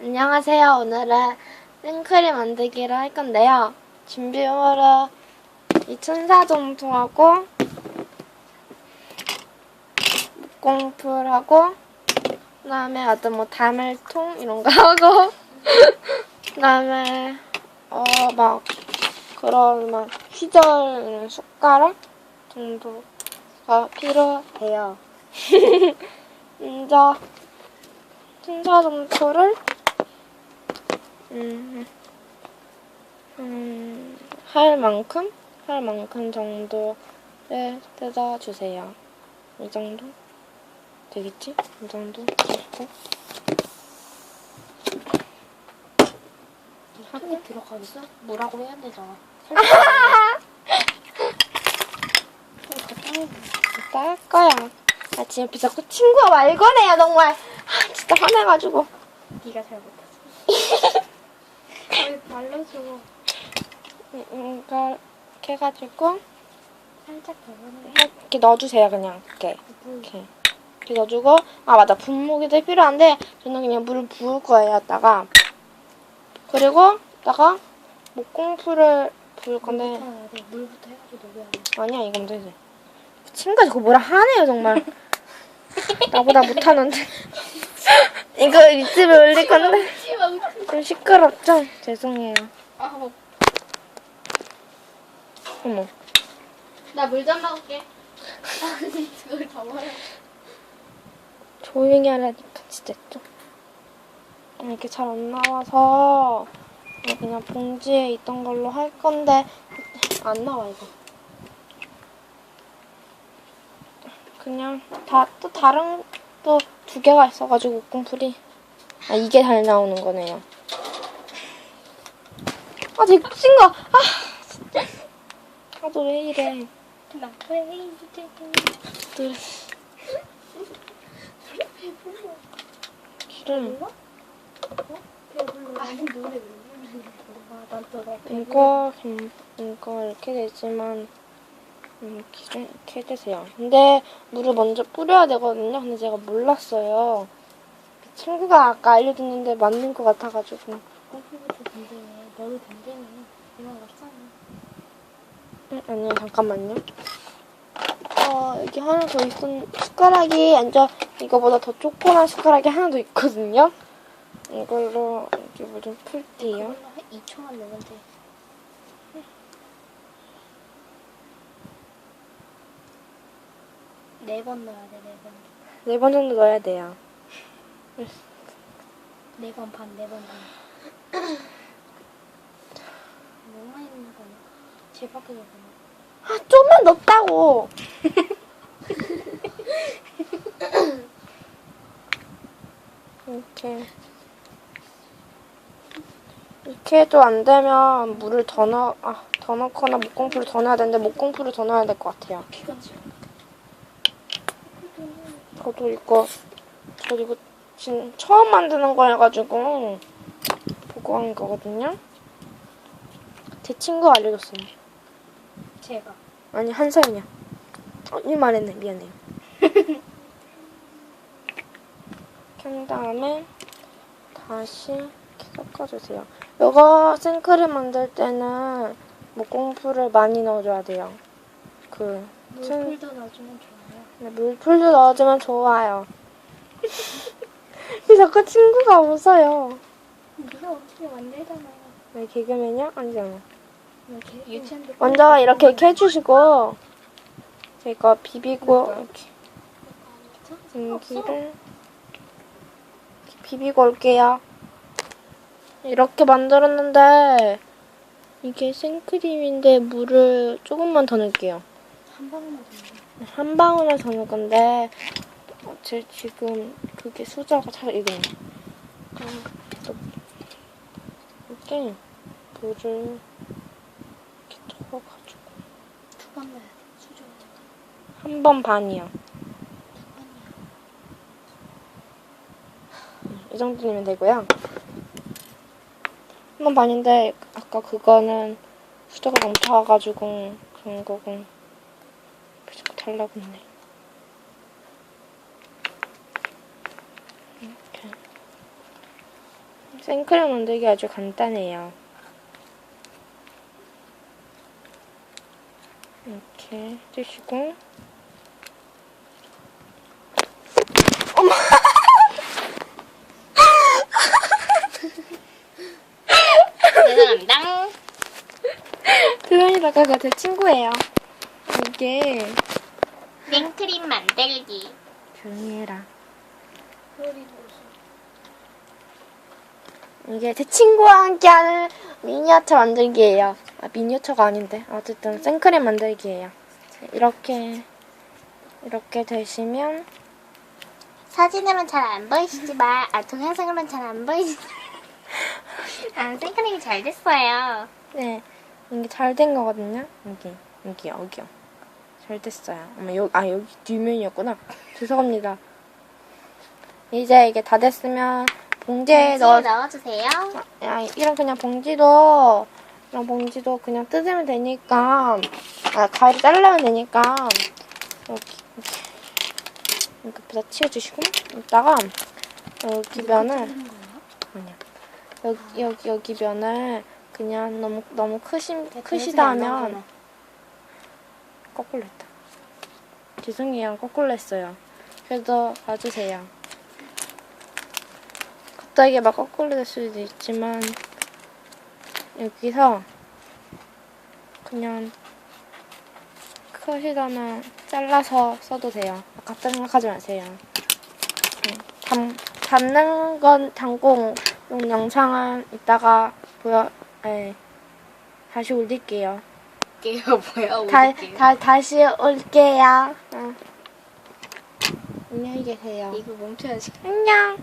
안녕하세요. 오늘은 생크림 만들기를 할 건데요. 준비물은 이 천사점토하고 목공풀하고 그다음에 어떤 뭐 다물통 이런 거 하고 그다음에 어 막 그런 막 휘절 숟가락 정도가 필요해요. 먼저 천사점토를 음, 음, 할 만큼 할 만큼 정도를 뜯어주세요. 이 정도 되겠지? 이 정도 됐고 손에 들어가겠어? 뭐라고 해야 되잖아. 이따 할 거야. 아 지금 옆에 자꾸 친구가 말 거네요 정말. 아, 진짜 화내가지고. 네가 잘못했어. 음, 음, 이걸 이렇게 해가지고 살짝 더. 이렇게 넣어주세요 그냥. 이렇게. 이렇게. 이렇게 넣어주고 아 맞아. 분무기도 필요한데 저는 그냥 물을 부을 거예요 이따가. 그리고 이따가 목공풀을 부을 건데. 물부터 해가지고 녹여야 돼. 아니야 이건 되지. 친구가 자꾸 뭐라 하네요 정말. 나보다 못하는데. 이거 유튜브에 올릴 건데 좀 시끄럽죠? 죄송해요. 아, 어머. 나 물 좀 먹을게. 아니, 그걸 더 말해. 조용히 하라니까 진짜 좀. 이렇게 잘 안 나와서. 그냥 봉지에 있던 걸로 할 건데. 안 나와 이거. 그냥 다 또 다른 또 두 개가 있어가지고 웃금풀이. 아 이게 잘 나오는 거네요 아 되게 친거 아 진짜 아 너 왜 이래 나왜 늘 기름 배불러. 아니, 노래 왜 부르는 거야? 난또 나 이거 음, 이거 이렇게 되지만 음, 기름 이렇게 해주세요. 근데 물을 먼저 뿌려야 되거든요. 근데 제가 몰랐어요. 친구가 아까 알려줬는데 맞는 것 같아가지고 든든해. 너도 든든해. 이만 왔잖아. 음, 아니요 잠깐만요. 어 여기 하나 더 있었 숟가락이 완전 이거보다 더 조그만 숟가락이 하나 더 있거든요. 이걸로 이렇게 물좀 풀게요. 그걸로 한 2초만 넣으면 돼. 네 번 넣어야 돼, 네 번. 네 번 정도 넣어야 돼요. 네 번 반, 네 번 반. 너무 많이 넣는 거 아니야? 제 밖에서 보면. 아 좀만 넣었다고. 이렇게 이렇게 해도 안 되면 물을 더 넣어 아, 더 넣거나 목공풀을 더 넣어야 되는데 목공풀을 더 넣어야 될 것 같아요. 저도 이거 저 이거 지금 처음 만드는 거여가지고 보고 한 거거든요. 제 친구가 알려줬어요. 제가. 아니 한사연이야. 어, 이 말했네 미안해요. 켠 다음에 다시 섞어주세요. 이거 생크림 만들 때는 목공풀을 많이 넣어줘야 돼요. 그 생- 물풀도 넣어주면 좋아요. 네, 물풀도 넣어주면 좋아요. 왜 자꾸 친구가 웃어요. 네가 어떻게 만들잖아요. 왜 개그맨이야? 아니잖아. 먼저 이렇게 해주시고 제가 비비고 이렇게 비비고 올게요. 이렇게 만들었는데 이게 생크림인데 물을 조금만 더 넣을게요. 한 방울만 더. 한 방울만 더 넣을 건데 어, 제 지금 그게 수저가 잘 이게 이렇게 물을 이렇게 넣어가지고 두 번 넣어야 돼. 수저 한 번 반이요. 두 번이야. 이 정도면 되고요. 한 번 반인데 아까 그거는 수저가 넘쳐와가지고 그런 거고 달라고 했네. 이렇게 생크림 만들기 아주 간단해요. 이렇게 해주시고 죄송합니다. 그러니다가 제 친구예요. 이게 생크림 만들기. 조용히 해라. 이게 제 친구와 함께하는 미니어처 만들기예요. 아, 미니어처가 아닌데 어쨌든 생크림 만들기예요. 이렇게 이렇게 되시면 사진으로는 잘 안 보이시지만, 아, 동영상으로는 잘 안 보이시. 아, 생크림이 잘 됐어요. 네 이게 잘 된 거거든요. 여기 여기 여기요. 잘 됐어요. 어머 여기 아 여기 뒷면이었구나. 죄송합니다. 이제 이게 다 됐으면 봉지에 넣어. 넣어주세요. 야, 이런 그냥 봉지도 이런 봉지도 그냥 뜯으면 되니까 아 가위로 잘라면 되니까 여기 이렇게. 이렇게 부다 치워주시고 이따가 여기 면을 아니야. 여기 여기 여기 면을 그냥 너무 너무 크신 크시다 하면 거꾸로 했다. 죄송해요. 거꾸로 했어요. 그래도 봐주세요. 갑자기 막 거꾸로 될 수도 있지만 여기서 그냥 크시다면 잘라서 써도 돼요. 갑자기 생각하지 마세요. 네, 담, 담는 건용 영상은 이따가 보여, 네, 다시 올릴게요. 이게요, 뭐야, 다, 어떡해요? 다, 다시 올게요. 어. 안녕히 계세요. 이거 멈춰야지. 안녕.